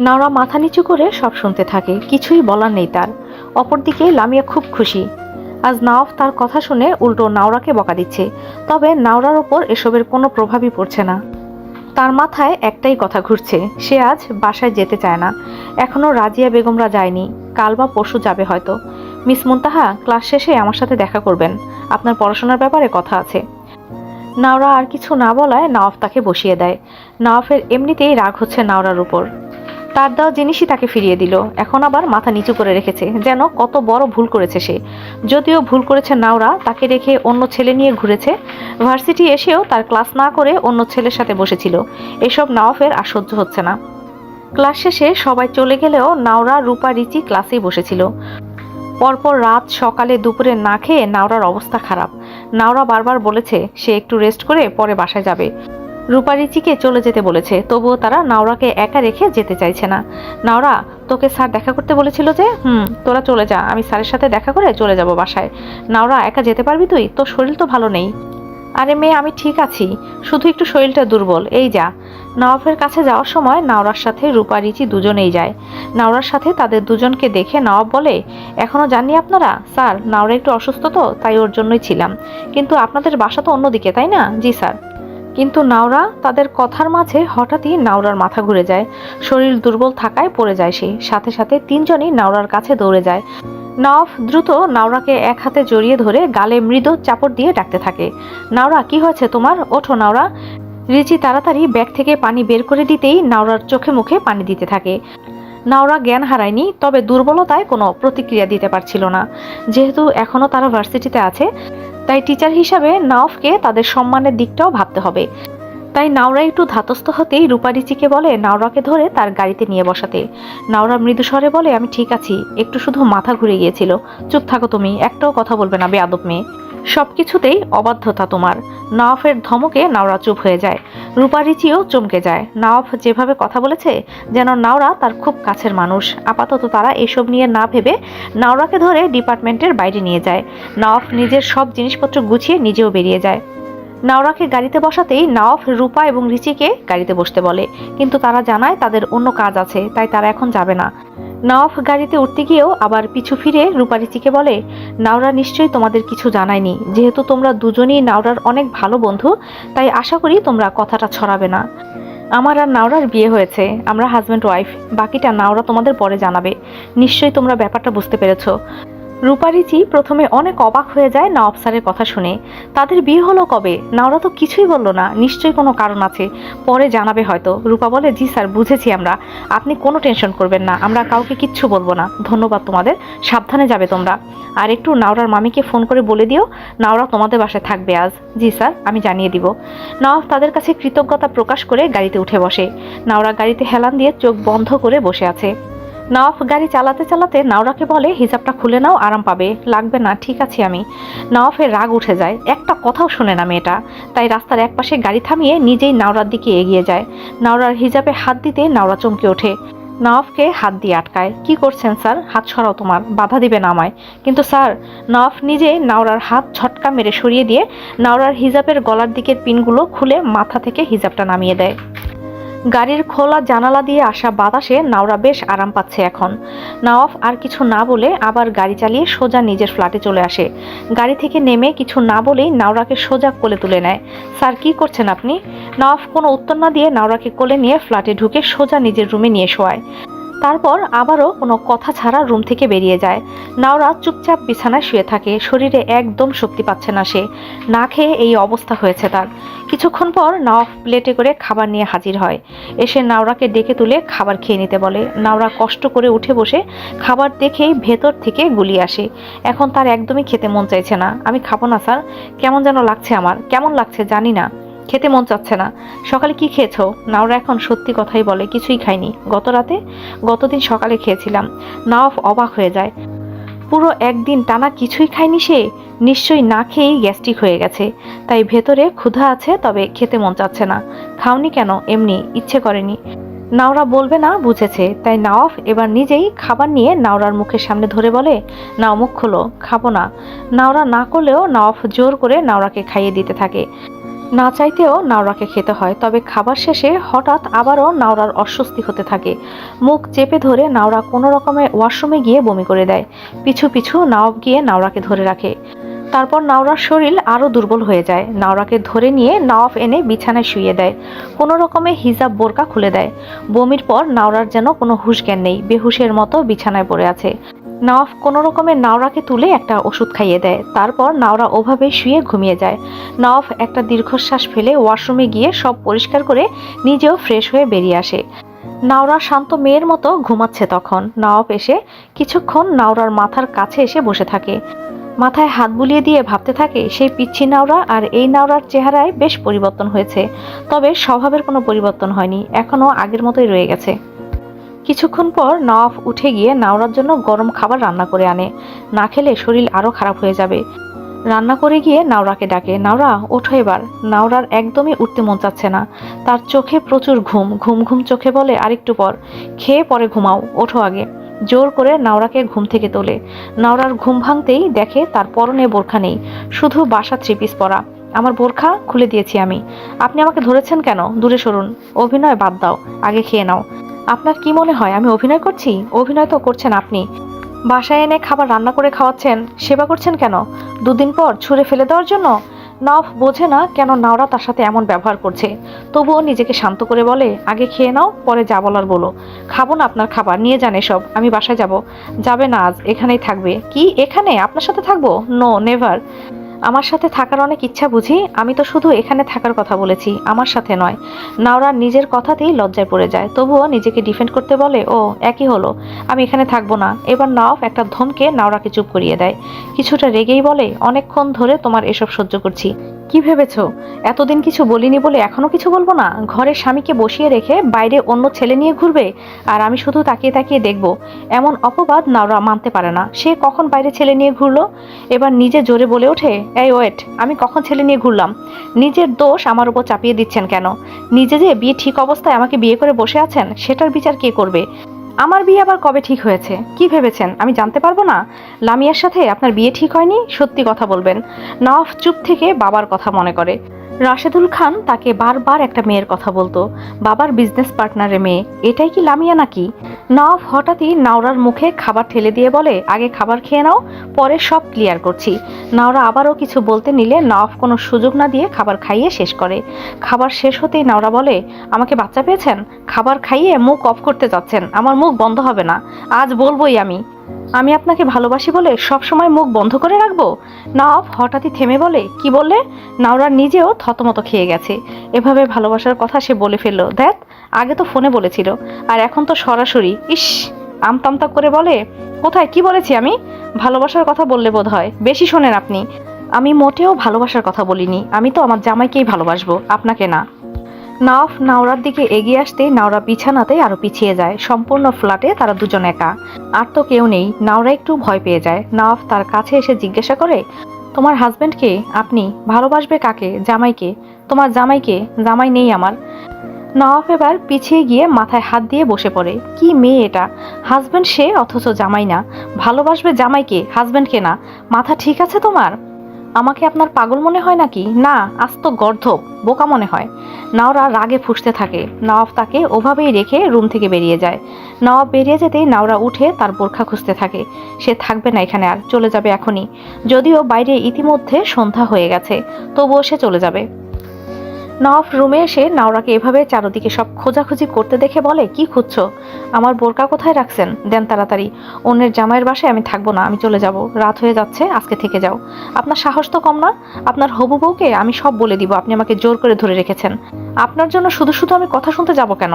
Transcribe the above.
নাওরা মাথা নিচু করে সব শুনতে থাকে, কিছুই বলার নেই তার। অপরদিকে লামিয়া খুব খুশি। আজ নাওফ তার কথা শুনে উল্টো নাওরাকে বকা দিচ্ছে, তবে নাওরার ওপর এসবের কোনো প্রভাবই পড়ছে না। তার মাথায় একটাই কথা ঘুরছে, সে আজ বাসায় যেতে চায় না। এখনও রাজিয়া বেগমরা যায়নি, কাল বা পরশু যাবে হয়তো। মিস মুন্তাহা, ক্লাস শেষে আমার সাথে দেখা করবেন। আপনার পড়াশোনার ব্যাপারে কথা আছে। নাওরা আর কিছু না বলায় নাওফ তাকে বসিয়ে দেয়। নাওফের এমনিতেই রাগ হচ্ছে নাওরার উপর। তার দেওয়া জিনিসই তাকে ফিরিয়ে দিল। এখন আবার মাথা নিচু করে রেখেছে। যেন কত বড় ভুল করেছে সে। যদিও ভুল করেছে নাওরা, তাকে রেখে অন্য ছেলে নিয়ে ঘুরেছে। ভার্সিটি এসেও তার ক্লাস না করে অন্য ছেলের সাথে বসেছিল। এসব নওয়াফের আর সহ্য হচ্ছে না। ক্লাস শেষে সবাই চলে গেলেও নাওরা, রূপা, রিচি ক্লাসেই বসেছিল। পরপর রাত সকালে দুপুরে না খেয়ে নাওরার অবস্থা খারাপ। নাওরা বারবার বলেছে, সে একটু রেস্ট করে পরে বাসায় যাবে। রূপারিচিকে চলে যেতে বলেছে, তবুও তারা নাওরাকে একা রেখে যেতে চাইছে না। নাওরা, তোকে স্যার দেখা করতে বলেছিল যে, হুম, তোরা চলে যা, আমি স্যারের সাথে দেখা করে চলে যাব বাসায়। নাওরা, একা যেতে পারবি তুই? তোর শরীর তো ভালো নেই। আরে মেয়ে, আমি ঠিক আছি, শুধু একটু শরীরটা দুর্বল, এই যা। নওয়াফের কাছে যাওয়ার সময় নাওরার সাথে রূপারিচি দুজনেই যায়। নাওরার সাথে তাদের দুজনকে দেখে নওয়াব বলে, এখনও জাননি আপনারা? স্যার, নাওরা একটু অসুস্থ তো, তাই ওর জন্যই ছিলাম। কিন্তু আপনাদের বাসা তো অন্যদিকে, তাই না? জি, স্যার। কিন্তু নাওরা তাদের কথার মাঝে হঠাৎই নাওরার মাথা ঘুরে যায়। শরীর দুর্বল থাকায় পড়ে যায় সে। সাথে সাথে তিনজনই নাওরার কাছে দৌড়ে যায়। নওয়াফ দ্রুত নাওরাকে এক হাতে জড়িয়ে ধরে গালে মৃদু চাপড় দিয়ে ডাকতে থাকে। নাওরা, কি হয়েছে তোমার? ওঠো নাওরা। রিচি তাড়াতাড়ি ব্যাগ থেকে পানি বের করে দিতেই নাওরার চোখে মুখে পানি দিতে থাকে। নাওরা জ্ঞান হারায়নি, তবে দুর্বলতায় কোনো প্রতিক্রিয়া দিতে পারছিল না। যেহেতু এখনও তারা ভার্সিটিতে আছে তাই টিচার হিসাবে নাওফকে তাদের সম্মানের দিকটাও ভাবতে হবে। তাই নাওরা একটু ধাতস্থ হতেই রূপারিচিকে বলে, নাওরাকে ধরে তার গাড়িতে নিয়ে বসাতে। নাওরা মৃদু স্বরে বলে, আমি ঠিক আছি। একটু শুধু মাথা ঘুরে গিয়েছিল। চুপ থাকো তুমি, একটাও কথা বলবে না, বেয়াদব মেয়ে। সব কিছুতেই অবাধ্যতা তোমার। নওয়াফের ধমকে নাওরা চুপ হয়ে যায়। রূপারিচিও চমকে যায়। নওয়াফ যেভাবে কথা বলেছে, যেন নাওরা তার খুব কাছের মানুষ। আপাতত তারা এসব নিয়ে না ভেবে নাওরাকে ধরে ডিপার্টমেন্টের বাইরে নিয়ে যায়। নওয়াফ নিজের সব জিনিসপত্র গুছিয়ে নিজেও বেরিয়ে যায়। নাওরাকে গাড়িতে বসাতেই নওয়াফ রূপা এবং রিচিকে গাড়িতে বসতে বলে। কিন্তু তারা জানায় তাদের অন্য কাজ আছে, তাই তারা এখন যাবে না। নওয়াফ গাড়িতে উঠতে গিয়েও আবার পিছু ফিরে রূপারিচিকে বলে, নাওরা নিশ্চয়ই তোমাদের কিছু জানায়নি। যেহেতু তোমরা দুজনেই নাওরার অনেক ভালো বন্ধু, তাই আশা করি তোমরা কথাটা ছড়াবে না। আমার আর নাওরার বিয়ে হয়েছে, আমরা হাজব্যান্ড ওয়াইফ বাকিটা নাওরা তোমাদের পরে জানাবে। নিশ্চয়ই তোমরা ব্যাপারটা বুঝতে পেরেছ। রূপারিচি প্রথমে অনেক অবাক হয়ে যায় নওয়াব স্যারের কথা শুনে। তাদের বিয়ে হলো কবে? নাওরা তো কিছুই বলল না। নিশ্চয়ই কোনো কারণ আছে। পরে জানাবে হয়তো। রূপা বলে, জি স্যার, বুঝেছি আমরা। আপনি কোনো টেনশন করবেন না। আমরা কাউকে কিচ্ছু বলব না। ধন্যবাদ তোমাদের। সাবধানে যাবে তোমরা। আর একটু নাওরার মামিকে ফোন করে বলে দিও। নাওরা তোমাদের বাসায় থাকবে আজ। জি স্যার, আমি জানিয়ে দিব। নওয়াব তাদের কাছে কৃতজ্ঞতা প্রকাশ করে গাড়িতে উঠে বসে। নাওরা গাড়িতে হেলান দিয়ে চোখ বন্ধ করে বসে আছে। নওয়াফ গাড়ি চালাতে চালাতে নাওরাকে বলে, হিজাবটা খুলে নাও, আরাম পাবে। লাগবে না, ঠিক আছে আমি। নওয়াফের রাগ উঠে যায়। একটা কথাও শোনে না মেয়েটা। তাই রাস্তার একপাশে গাড়ি থামিয়ে নিজেই নাওরার দিকে এগিয়ে যায়। নাওরার হিজাবে হাত দিতে নাওরা চমকে ওঠে। নওয়াফকে হাত দিয়ে আটকায়। কি করছেন, স্যার? হাত সরাও তোমার। বাধা দিবে না আমায়। কিন্তু স্যার, নওয়াফ নিজে নাওরার হাত ঝটকা মেরে সরিয়ে দিয়ে নাওরার হিজাবের গলার দিকের পিনগুলো খুলে মাথা থেকে হিজাবটা নামিয়ে দেয়। গাড়ির খোলা জানালা দিয়ে আসা বাতাসে নাওরা বেশ আরাম পাচ্ছে এখন। নাওয়াফ আর কিছু না বলে আবার গাড়ি চালিয়ে সোজা নিজের ফ্ল্যাটে চলে আসে। গাড়ি থেকে নেমে কিছু না বলেই নাওরাকে সোজা কোলে তুলে নেয়। স্যার, কি করছেন আপনি? নাওয়াফ কোনো উত্তর না দিয়ে নাওরাকে কোলে নিয়ে ফ্ল্যাটে ঢুকে সোজা নিজের রুমে নিয়ে শোয়ায়। তারপর আবারও কোনো কথা ছাড়া রুম থেকে বেরিয়ে যায়। নাওরা চুপচাপ বিছানায় শুয়ে থাকে, শরীরে একদম শক্তি পাচ্ছে না সে। না খেয়ে এই অবস্থা হয়েছে তার। কিছুক্ষণ পর নওয়াফ প্লেটে করে খাবার নিয়ে হাজির হয়। এসে নাওরাকে ডেকে তুলে খাবার খেয়ে নিতে বলে। নাওরা কষ্ট করে উঠে বসে খাবার দেখেই ভেতর থেকে গুলিয়ে আসে। এখন তার একদমই খেতে মন চাইছে না। আমি খাব না, স্যার। কেমন যেন লাগছে আমার। কেমন লাগছে জানি না। খেতে মন চাচ্ছে না। সকালে কি খেয়েছো? নাওরা এখন সত্যি কথাই বলে, কিছুই খাইনি গত রাতে গতদিন সকালে খেয়েছিলাম। নাওয়াফ অবাক হয়ে যায়। পুরো একদিন টানা কিছুই খায়নি সে? নিশ্চয়ই না খেয়েই গ্যাস্ট্রিক হয়ে গেছে। তাই ভেতরে ক্ষুধা আছে, তবে খেতে মন চাচ্ছে না। খাওনি কেন? এমনি, ইচ্ছে করেনি। নাওরা বলবে না, বুঝেছে। তাই নাওয়াফ এবার নিজেই খাবার নিয়ে নাওরার মুখের সামনে ধরে বলে, নাও মুখ খোলো, খাব না। নাওরা না করলেও নওয়াফ জোর করে নাওরাকে খাইয়ে দিতে থাকে। না চাইতেও নাওরাকে খেতে হয়, তবে খাবার শেষে হঠাৎ আবারও নাওরার অস্বস্তি হতে থাকে। মুখ চেপে ধরে নাওরা কোনো রকমে ওয়াশরুমে গিয়ে বমি করে দেয়। পিছু পিছু নাওব গিয়ে নাওরাকে ধরে রাখে। তারপর নাওরার শরীর আরও দুর্বল হয়ে যায়। নাওরাকে ধরে নিয়ে নাওয়াফ এনে বিছানায় শুয়ে দেয়। কোনো রকমে হিজাব বোরকা খুলে দেয়। বমির পর নাওরার যেন কোনো হুঁশ জ্ঞান নেই। বেহুশের মতো বিছানায় পড়ে আছে। নওয়াফ কোনো রকমে নাওরাকে তুলে একটা ওষুধ খাইয়ে দেয়। তারপর নাওরা ওভাবে শুয়ে ঘুমিয়ে যায়। নওয়াফ একটা দীর্ঘশ্বাস ফেলে ওয়াশরুমে গিয়ে সব পরিষ্কার করে নিজেও ফ্রেশ হয়ে বেরিয়ে আসে। নাওরা শান্ত মেয়ের মতো ঘুমাচ্ছে তখন। নওয়াফ এসে কিছুক্ষণ নাওরার মাথার কাছে এসে বসে থাকে। মাথায় হাত বুলিয়ে দিয়ে ভাবতে থাকে, সেই পিচ্ছি নাওরা আর এই নাওরার চেহারায় বেশ পরিবর্তন হয়েছে। তবে স্বভাবের কোনো পরিবর্তন হয়নি, এখনও আগের মতোই রয়ে গেছে। কিছুক্ষণ পর নওয়াফ উঠে গিয়ে নাওরার জন্য গরম খাবার রান্না করে আনে। না খেলে শরীর আরও খারাপ হয়ে যাবে। রান্না করে গিয়ে নাওরাকে ডাকে, নাওরা, ওঠো এবার। নাওরার একদমই উঠতে মন চাচ্ছে না। তার চোখে প্রচুর ঘুম ঘুম ঘুম চোখে বলে, আরেকটু পর। খেয়ে পরে ঘুমাও, ওঠো আগে। জোর করে নাওরাকে ঘুম থেকে তোলে। নাওরার ঘুম ভাঙতেই দেখে তার পরনে বোরখা নেই, শুধু বাসা থ্রিপিস পরা। আমার বোরখা খুলে দিয়েছি আমি। আপনি আমাকে ধরেছেন কেন? দূরে সরুন। অভিনয় বাদ দাও। আগে খেয়ে নাও। আপনার কি মনে হয়, আমি অভিনয় করছি? অভিনয় তো করছেন আপনি। বাসায় এনে খাবার রান্না করে খাওয়াচ্ছেন, সেবা করছেন কেন? দুদিন পর ছুঁড়ে ফেলে দেওয়ার জন্য? নফ বোঝে না কেন নাওরা তার সাথে এমন ব্যবহার করছে। তবুও নিজেকে শান্ত করে বলে, আগে খেয়ে নাও, পরে যা বলার বলো। খাব না আপনার খাবার, নিয়ে যান এসব, আমি বাসায় যাব। যাবে না আজ, এখানেই থাকবে। কি, এখানে? আপনার সাথে থাকব? No, never. আমার সাথে থাকার অনেক ইচ্ছা বুঝি, আমি তো শুধু এখানে থাকার কথা বলেছি, আমার সাথে নয়। নাওরার নিজের কথাতেই লজ্জায় পড়ে যায়, তবুও নিজেকে ডিফেন্ড করতে বলে, ও, একই হলো, আমি এখানে থাকব না। এবার নাওফ একটা ধমকে নাওরাকে চুপ করিয়ে দেয়। কিছুটা রেগেই বলে, অনেকক্ষণ ধরে তোমার এসব সহ্য করছি। কি ভেবেছো? এতদিন কিছু বলিনি বলে এখনও কিছু বলব না? ঘরের স্বামীকে বসিয়ে রেখে বাইরে অন্য ছেলে নিয়ে ঘুরবে? আর আমি শুধু তাকিয়ে তাকিয়ে দেখব, এমন অপবাদ নাওরা মানতে পারে না। সে কখন বাইরে ছেলে নিয়ে ঘুরলো? এবার নিজে জোরে বলে ওঠে, এই ওয়েট, আমি কখন ছেলে নিয়ে ঘুরলাম? নিজের দোষ আমার উপর চাপিয়ে দিচ্ছেন কেন? নিজে যে বিয়ে ঠিক অবস্থায় আমাকে বিয়ে করে বসে আছেন, সেটার বিচার কে করবে? আমার বিয়ে আবার কবে ঠিক হয়েছে? কি ভেবেছেন? আমি জানতে পারব না? লামিয়ার সাথে আপনার বিয়ে ঠিক হয়নি? সত্যি কথা বলবেন। নওয়াফ চুপ থেকে বাবার কথা মনে করে। রাশেদুল খান তাকে বারবার একটা মেয়ের কথা বলতো। বাবার বিজনেস পার্টনারের মেয়ে। এটাই কি লামিয়া নাকি? নওয়াফ হঠাৎই নাওরার মুখে খাবার ঠেলে দিয়ে বলে, আগে খাবার খেয়ে নাও, পরে সব ক্লিয়ার করছি। নাওরা আবারও কিছু বলতে নিলে নওয়াফ কোনো সুযোগ না দিয়ে খাবার খাইয়ে শেষ করে। খাবার শেষ হতেই নাওরা বলে, আমাকে বাচ্চা পেয়েছেন? খাবার খাইয়ে মুখ অফ করতে যাচ্ছেন। আমার মুখ বন্ধ হবে না। আজ বলবোই আমি। আমি আপনাকে ভালোবাসি বলে সব সময় মুখ বন্ধ করে রাখব? নওয়াব হঠাৎই থেমে বলে, কি বললে? নাওরা নিজেও থতমত খেয়ে গেছে। এভাবে ভালোবাসার কথা সে বলে ফেলল। দেখ, আগে তো ফোনে বলেছিল, আর এখন তো সরাসরি। ইস! আমতামতা করে বলে, কোথায়? কি বলেছি আমি? ভালোবাসার কথা বললে বোধ হয় বেশি শোনেন আপনি। আমি মোটেও ভালোবাসার কথা বলিনি। আমি তো আমার জামাইকেই ভালোবাসবো। আপনাকে না। নাওফ নাওরার দিকে এগিয়ে আসতেই নাওরা বিছানাতে আরও পিছিয়ে যায়। সম্পূর্ণ ফ্ল্যাটে তারা দুজন একা। আর তো কেউ নেই। নাওরা একটু ভয় পেয়ে যায়। নাওফ তার কাছে এসে জিজ্ঞাসা করে, তোমার হাজবেন্ডকে আপনি? ভালোবাসবে কাকে? জামাইকে? তোমার জামাইকে? জামাই নেই আমার। নওয়াফ এবার পিছিয়ে গিয়ে মাথায় হাত দিয়ে বসে পড়ে। কি মেয়ে এটা? হাজব্যান্ড সে? অথচ জামাই না। ভালোবাসবে জামাইকে? হাজব্যান্ডকে না? মাথা ঠিক আছে তোমার? আমাকে আপনার পাগল মনে হয় নাকি? না আজ তো গর্ধব, বোকা মনে হয়। নাওরা রাগে ফুসতে থাকে। নওয়াব তাকে ওভাবেই রেখে রুম থেকে বেরিয়ে যায়। নওয়াব বেরিয়ে যেতেই নাওরা উঠে তার বোরখা খুঁজতে থাকে। সে থাকবে না এখানে আর, চলে যাবে এখনই। যদিও বাইরে ইতিমধ্যে সন্ধ্যা হয়ে গেছে, তবুও সে চলে যাবে। নওয়াফ রুমে এসে নাওরাকে এভাবে চারদিকে সব খোঁজাখুঁজি করতে দেখে বলে, কি খুঁজছ? আমার বোরকা কোথায় রাখছেন? দেন তাড়াতাড়ি। অন্যের জামাইয়ের বাসায় আমি থাকব না, আমি চলে যাব। রাত হয়ে যাচ্ছে, আজকে থেকে যাও। আপনার সাহস তো কম না? আপনার হবু বউকে আমি সব বলে দিব, আপনি আমাকে জোর করে ধরে রেখেছেন। আপনার জন্য শুধু শুধু আমি কথা শুনতে যাব কেন?